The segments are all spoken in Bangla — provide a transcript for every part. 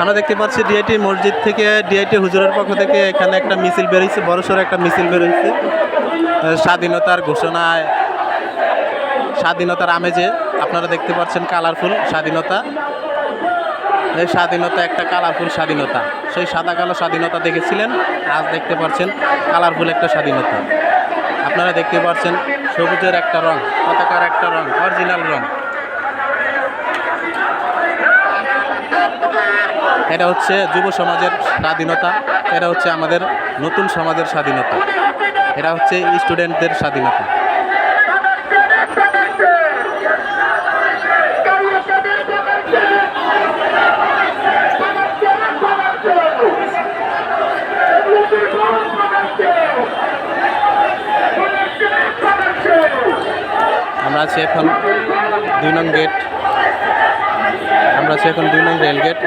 আমরা দেখতে পাচ্ছি ডিআইটি মসজিদ থেকে ডিআইটি হুজুরের পক্ষ থেকে এখানে একটা মিছিল বেরিয়েছে বড়সড় একটা মিছিল বেরিয়েছে স্বাধীনতার ঘোষণায়, স্বাধীনতার আমেজে আপনারা দেখতে পাচ্ছেন কালারফুল স্বাধীনতা। এই স্বাধীনতা একটা কালারফুল স্বাধীনতা। সেই সাদা কালো স্বাধীনতা দেখেছিলেন, আজ দেখতে পাচ্ছেন কালারফুল একটা স্বাধীনতা। আপনারা দেখতে পাচ্ছেন সবুজের একটা রং, পতাকার একটা রং, অরিজিনাল রং। এটা হচ্ছে যুব সমাজের স্বাধীনতা, এটা হচ্ছে আমাদের নতুন সমাজের স্বাধীনতা, এটা হচ্ছে স্টুডেন্টদের স্বাধীনতা। আমরা আছি এখন দুই নং গেট। আমরা আছি এখন দুই নং রেল গেট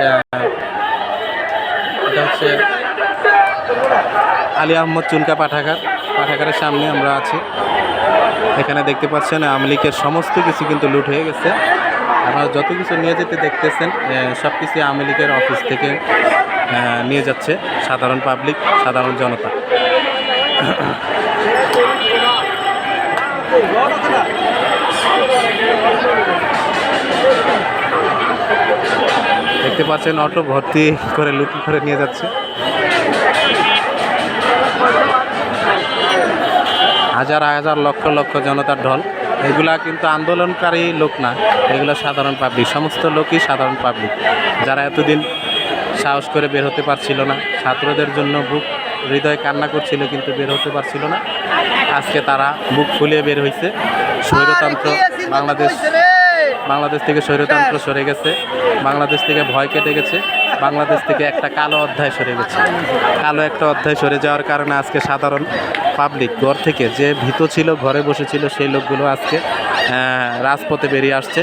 এটা হচ্ছে আলী আহমদ চুনকা পাঠাগার। পাঠাগারের সামনে আমরা আছি। এখানে দেখতে পাচ্ছেন, আওয়ামী লীগের সমস্ত কিছু কিন্তু লুট হয়ে গেছে। আপনারা যত কিছু নিয়ে যেতে দেখতেছেন সব কিছু আওয়ামী লীগের অফিস থেকে নিয়ে যাচ্ছে সাধারণ পাবলিক, সাধারণ জনতা। দেখতে পাচ্ছেন অটো ভর্তি করে লুটি করে নিয়ে যাচ্ছে। হাজার হাজার লক্ষ লক্ষ জনতার ঢল। এগুলা কিন্তু আন্দোলনকারী লোক না এগুলো সাধারণ পাবলিক সমস্ত লোকই সাধারণ পাবলিক যারা এতদিন সাহস করে বের হতে পারছিল না ছাত্রদের জন্য বুক হৃদয় কান্না করছিল কিন্তু বের হতে পারছিল না। আজকে তারা বুক ফুলিয়ে বের হয়েছে স্বৈরতন্ত্র বাংলাদেশ বাংলাদেশ থেকে স্বৈরতন্ত্র সরে গেছে, বাংলাদেশ থেকে ভয় কেটে গেছে, বাংলাদেশ থেকে একটা কালো অধ্যায় সরে গেছে। কালো একটা অধ্যায় সরে যাওয়ার কারণে আজকে সাধারণ পাবলিক ঘর থেকে যে ভীত ছিল, ঘরে বসেছিল সেই লোকগুলো আজকে রাজপথে বেরিয়ে আসছে।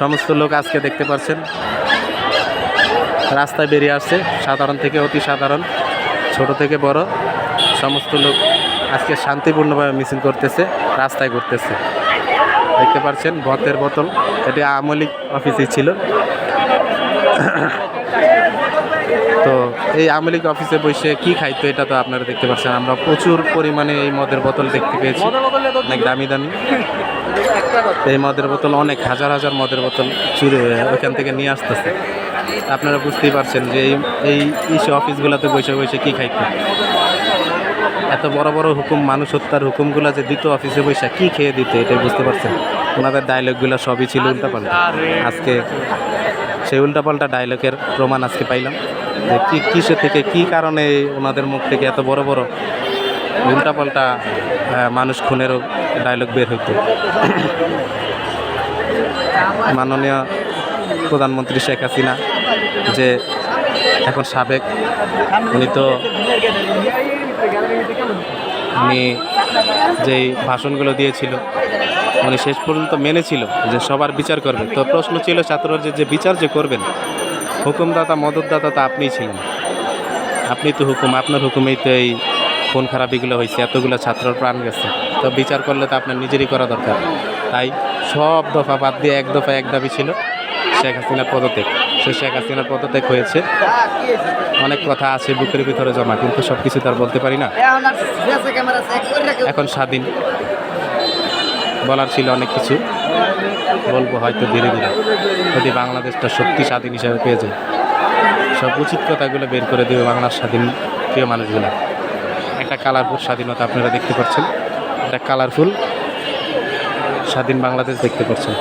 সমস্ত লোক আজকে দেখতে পাচ্ছেন রাস্তায় বেরিয়ে আসছে, সাধারণ থেকে অতি সাধারণ, ছোট থেকে বড়, সমস্ত লোক আজকে শান্তিপূর্ণভাবে মিছিল করতেছে, রাস্তায় ঘুরতেছে। দেখতে পাচ্ছেন, ভতের বোতল। এটি আওয়ামী লীগ অফিসে ছিল। তো এই আওয়ামী লীগ অফিসে বসে কি খাইতো এটা তো আপনারা দেখতে পাচ্ছেন। আমরা প্রচুর পরিমাণে এই মদের বোতল দেখতে পেয়েছি। অনেক দামি দামি। এই মদের বোতল অনেক হাজার হাজার মদের বোতল চুরি হয়ে ওইখান থেকে নিয়ে আসতেছে। আপনারা বুঝতেই পারছেন যে এই এই অফিসগুলোতে বসে বসে কি খাইতো। এত বড় বড় হুকুম, মানুষ হত্যার হুকুমগুলো যে দিত অফিসে বসে, কি খেয়ে দিত এটাই বুঝতে পারছেন? ওনাদের ডায়লগগুলো সবই ছিল উল্টাপাল্টা। আজকে সেই উল্টাপাল্টা ডায়লগের প্রমাণ আজকে পাইলাম। যে কি, কিসে থেকে, কি কারণে ওনাদের মুখ থেকে এত বড় বড় উল্টাপাল্টা মানুষ খুনেরও ডায়লগ বের হইত। মাননীয় প্রধানমন্ত্রী শেখ হাসিনা যে এখন সাবেক, উনি তো উনি যেই ভাষণগুলো দিয়েছিল, উনি শেষ পর্যন্ত মেনেছিল যে সবার বিচার করবে। তো প্রশ্ন ছিল ছাত্ররা যে বিচার যে করবেন, হুকুমদাতা, মদতদাতা তো আপনিই ছিলেন। আপনি তো হুকুম, আপনার হুকুমেই তো এই খুন খারাপিগুলো হয়েছে, এতগুলো ছাত্রর প্রাণ গেছে। তো বিচার করলে তো আপনার নিজেরই করা দরকার। তাই সব দফা বাদ দিয়ে এক দফা এক দাবি ছিল শেখ হাসিনার পদত্যাগ। সে শেখ হাসিনার পদত্যাগ হয়েছে। অনেক কথা আছে বুকের ভিতরে জমা, কিন্তু সব কিছু তার বলতে পারি না। এখন স্বাধীন। বলার ছিল অনেক কিছু। বলব হয়তো ধীরে ধীরে। যদি বাংলাদেশটা সত্যি স্বাধীন হিসাবে পেয়ে যায়। সব উচিত কথাগুলো বের করে দেবে বাংলার স্বাধীন প্রিয় মানুষগুলো। একটা কালারফুল স্বাধীনতা আপনারা দেখতে পাচ্ছেন। একটা কালারফুল স্বাধীন বাংলাদেশ দেখতে পাচ্ছেন।